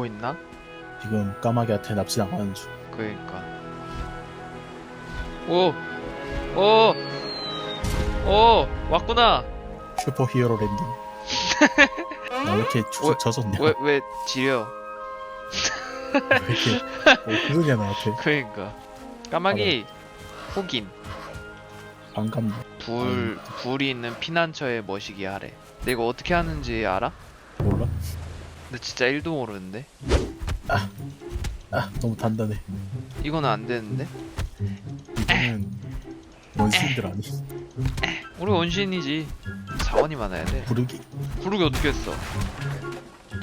보고 있나? 지금 까마귀한테 납치당하는 중. 그러니까. 오, 오, 오, 왔구나. 슈퍼 히어로 랜딩. 나 왜 이렇게 왜- 젖었냐? 왜, 왜 지려? 왜 이렇게 어, 그러냐 나한테. 그러니까. 까마귀, 혹인. 반갑네. 불, 불이 있는 피난처에 머시기 하래. 이거 어떻게 하는지 알아? 몰라? 근데 진짜 1도 모르는데? 아 너무 단단해. 이거는 안 되는데? 이거는 원신들 아니? 우리 원신이지. 자원이 많아야 돼. 부르기. 부르기 어떻게 했어?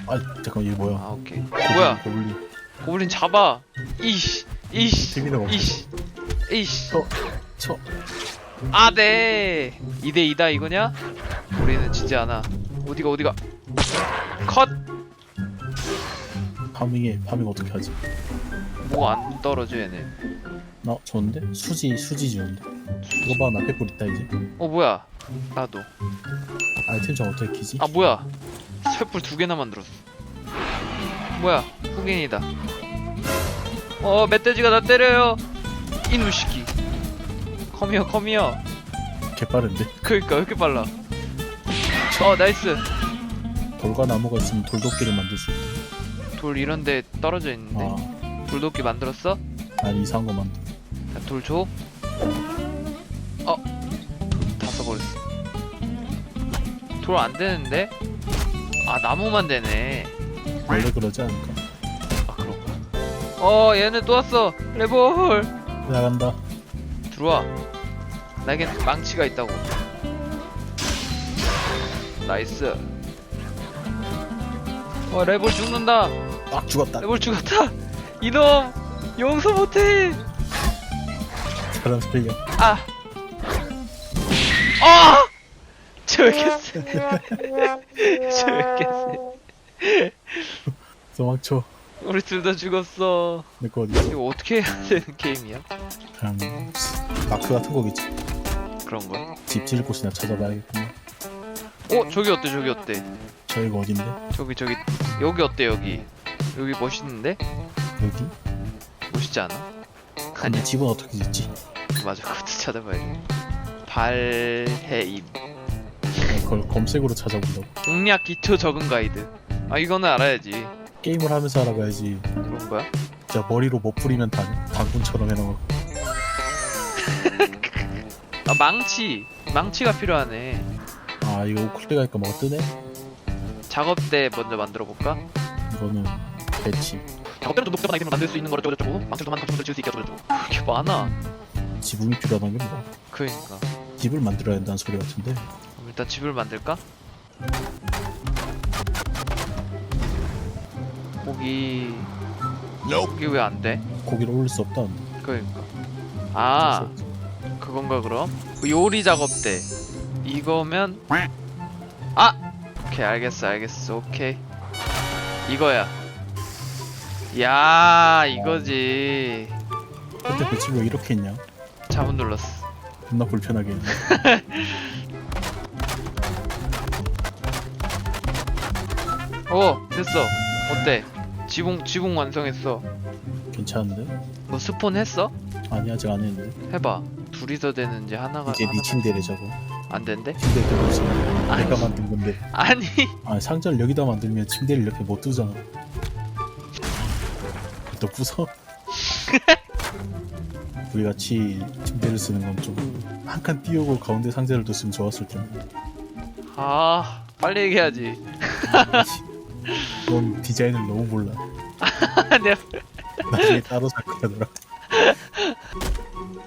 아 잠깐 이게 뭐야? 아, 오케이. 뭐야? 고블린. 고블린 잡아! 이씨! 이씨! 재미는 없어. 이씨! 이씨! 쳐. 쳐. 아, 네! 2대2다 이거냐? 우리는 지지 않아. 어디가, 어디가? 컷! 파밍에 파밍 어떻게 하지? 뭐안 떨어져, 얘네. 나 좋은데? 수지 수지 좋은데. 이거 봐, 나 횃불 있다 이제. 어, 뭐야? 나도. 아이템 좀 어떻게 키지? 아, 뭐야? 횃불 두 개나 만들었어. 뭐야? 흑인이다. 어, 멧돼지가 나 때려요! 이누 시키. 컴이어, 컴이어. 개빠른데. 그니까, 왜 이렇게 빨라? 어, 나이스. 돌과 나무가 있으면 돌도끼를 만들 수 있대. 돌 이런데 떨어져 있는데. 아, 돌도끼 만들었어? 난 이상한 거 만들. 자, 돌 줘. 어, 다 써버렸어. 돌 안 되는데? 아, 나무만 되네. 원래 그러지 않을까? 아, 그런가? 어, 얘네 또 왔어. 레볼. 나간다. 들어와. 나에겐 망치가 있다고. 나이스. 어, 레볼 죽는다. 아 죽었다. 레볼 죽었다. 이놈, 용서 못해. 사람 살려. 아! 아! 세? 이렇게 세? 도망쳐. 우리 둘 다 죽었어. 내 거 어디? 이거 어떻게 해야 되는 게임이야? 그냥 마크 같은 거겠지. 그런 거야? 집 지을 곳이나 찾아봐야겠구나. 어, 저기 어때, 저기 어때? 저희가 어딘데? 저기, 저기, 여기 어때, 여기? 여기 멋있는데? 여기? 멋있지 않아? 아니 아니야, 집은 어떻게 짓지? 맞아, 그것도 찾아봐야 돼. 발해임. 그냥 그걸 검색으로 찾아본다고. 공략 기초 적응 가이드. 아, 이거는 알아야지. 게임을 하면서 알아가야지. 그런 거야? 진짜 머리로 못 뿌리면 당, 당군처럼 해놓은 아, 망치. 망치가 필요하네. 아 이거 우클릭 하니까 뭐가 뜨네? 작업대 먼저 만들어 볼까? 이거는 배치. 작업대로 좀 복잡한 아이템을 만들 수 있는 거를 어쩌고저쩌고 망치도 많은 건축물을 지을 수 있게 어쩌고저쩌고. 그게 많아. 지붕이 필요하다는 게 뭐야? 그러니까. 집을 만들어야 된다는 소리 같은데. 그럼 일단 집을 만들까? 고기. 고기 왜 안 돼? 고기를 올릴 수 없다는데 그러니까. 아 그건가 그럼? 그 요리 작업대. 이거면? 아! 오케이 알겠어 알겠어. 오케이. 이거야 야 이거지. 근데 배치 왜 이렇게 했냐? 잘못 눌렀어. 겁나 불편하게 했네. 어 됐어. 어때? 지붕 지붕 완성했어. 괜찮은데? 너 스폰 했어? 아니 아직 안 했는데. 해봐. 둘이서 되는지 하나가 이제 네 하나가 침대래 저거. 안 된대? 침대 들고 아니. 내가 만든 건데. 아니. 아 상자를 여기다 만들면 침대를 이렇게 못 두잖아 또 부숴? 우리 같이 침대를 쓰는 건 좀 한 칸 띄우고 가운데 상자를 뒀으면 좋았을 텐데. 아 빨리 얘기하지. 넌 디자인을 너무 몰라. 내가 나중에 따로 살 거야더라.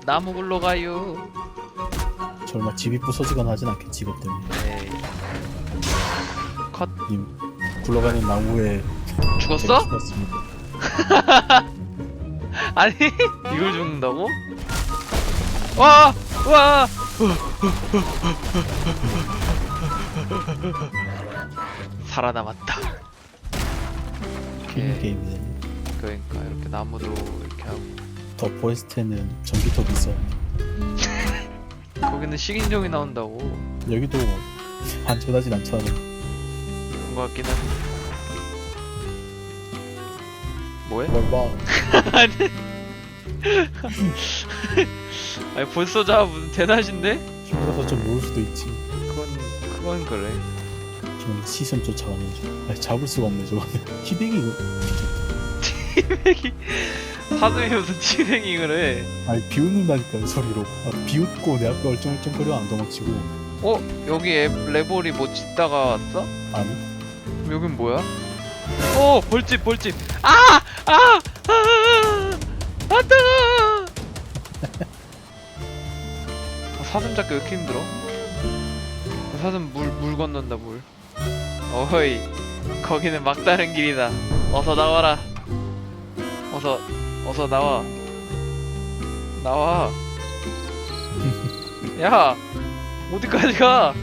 나무 굴러 가요. 설마 집이 부서지거나 하진 않겠지 이것 때문에. 에이. 컷. 님 굴러가는 나무에 죽었어? 제가 죽었습니다 아니. 이걸 죽는다고? 와! 와! 살아남았다. 게임 오케이. 게임이네. 그러니까 이렇게 나무도 이렇게 하고. 더 포에스트는 전기톱 있어 거기는 식인종이 나온다고. 여기도 안전하진 않잖아 그런 것 같긴 한데 뭐해? 뭘 봐. 아니 아니 벌써 자 무슨 대낮인데? 힘들어서 좀 놓을 수도 있지. 그건 그건 그래 지금 시선 쫓아가는 중. 아니, 잡을 수가 없네 저거는. 희댕이 이거. 티백이 사슴이 무슨 티백잉을 해 아니 비웃는다니까요 소리로. 아, 비웃고 내 앞에 얼쩡얼쩡거려 안 도망치고. 어? 여기 애, 레볼이 뭐 짓다가 왔어? 아니 여긴 뭐야? 어 벌집 벌집 아! 아! 아! 아 뜨거! 아, 사슴 잡기 왜 이렇게 힘들어? 사슴 물, 물 건넌다 물 어허이 거기는 막다른 길이다 어서 나와라 어서 어서 나와 나와 야 어디까지 가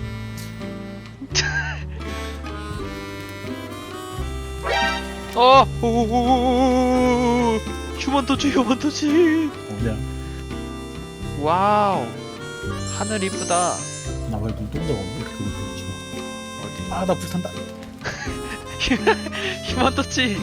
어! 오오오오오오 휴먼 터치 휴먼 터치. 뭐냐? 와우. 하늘 이쁘다. 나발 눈동자가 없네 그거 그렇지? 어디? 아 나 불탄다. 휴먼 터치